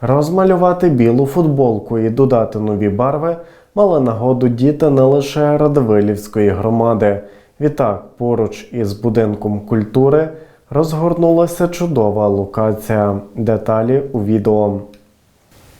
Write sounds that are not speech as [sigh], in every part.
Розмалювати білу футболку і додати нові барви мали нагоду діти не лише Радивилівської громади. Відтак, поруч із будинком культури розгорнулася чудова локація. Деталі у відео.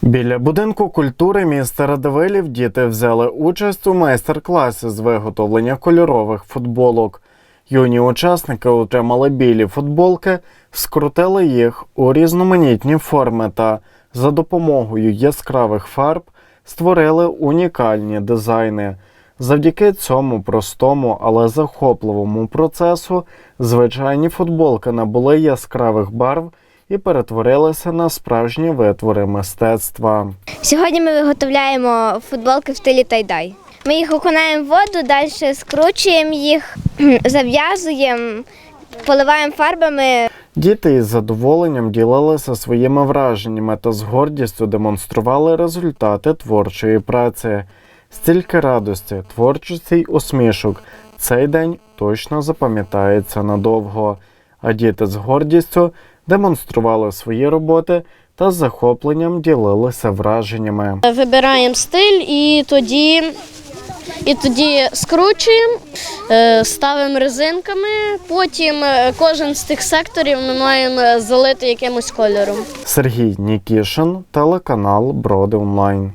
Біля будинку культури міста Радивилів діти взяли участь у майстер-класі з виготовлення кольорових футболок. Юні учасники отримали білі футболки, скрутили їх у різноманітні форми та за допомогою яскравих фарб створили унікальні дизайни. Завдяки цьому простому, але захопливому процесу звичайні футболки набули яскравих барв і перетворилися на справжні витвори мистецтва. Сьогодні ми виготовляємо футболки в стилі тайдай. Ми їх окунаємо в воду, далі скручуємо їх, [clears throat] зав'язуємо, поливаємо фарбами. Діти із задоволенням ділилися своїми враженнями та з гордістю демонстрували результати творчої праці. Стільки радості, творчості й усмішок. Цей день точно запам'ятається надовго. А діти з гордістю демонстрували свої роботи та з захопленням ділилися враженнями. Вибираємо стиль і тоді, і тоді скручуємо, е, ставимо резинками. Потім е, кожен з тих секторів ми маємо залити якимось кольором. Сергій Нікішин, телеканал Броди Онлайн.